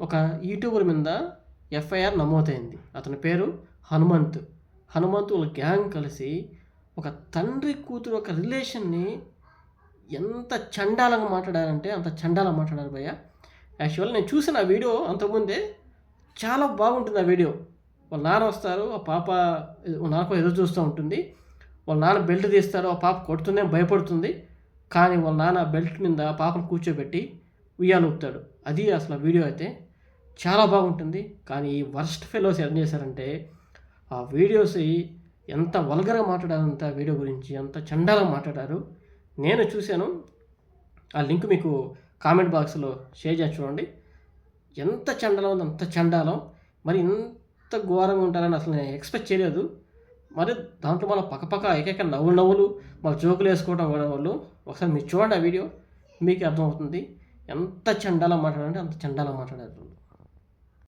ఒక యూట్యూబర్ మీద ఎఫ్ఐఆర్ నమోదైంది. అతని పేరు హనుమంత్. హనుమంత్ వాళ్ళ గ్యాంగ్ కలిసి ఒక తండ్రి కూతురు ఒక రిలేషన్ని ఎంత చండాలంగా మాట్లాడారంటే అంత చండాలంగా మాట్లాడారు భయ్య. యాక్చువల్ నేను చూసిన ఆ వీడియో అంతకుముందే చాలా బాగుంటుంది ఆ వీడియో. వాళ్ళ నాన్న వస్తారు ఆ పాప నాన్న కూడా ఎదురు చూస్తూ ఉంటుంది. వాళ్ళ నాన్న బెల్ట్ తీస్తారు ఆ పాప కొడుతుందే భయపడుతుంది. కానీ వాళ్ళ నాన్న బెల్ట్ మీద పాపను కూర్చోబెట్టి ఉయ్యాలు ఊపుతాడు అది అసలు ఆ వీడియో అయితే. చాలా బాగుంటుంది. కానీ ఈ వర్స్ట్ ఫెలోస్ ఏం చేశారంటే ఆ వీడియోస్ ఎంత వల్గర్గా మాట్లాడారంత వీడియో గురించి ఎంత చండాలంగా మాట్లాడారు. నేను చూశాను. ఆ లింక్ మీకు కామెంట్ బాక్స్లో షేర్ చేసి చూడండి. ఎంత చండాలం ఉంది అంత చండాలం. మరి ఇంత ఘోరంగా ఉంటారని అసలు నేను ఎక్స్పెక్ట్ చేయలేదు. మరి దాంట్లో మన పక్కపక్క ఏకైక నవ్వులు నవ్వులు మన జోకులు వేసుకోవడం కూడా వాళ్ళు. ఒకసారి మీరు చూడండి ఆ వీడియో మీకు అర్థమవుతుంది. ఎంత చండాలం మాట్లాడారంటే అంత చండాలం మాట్లాడారు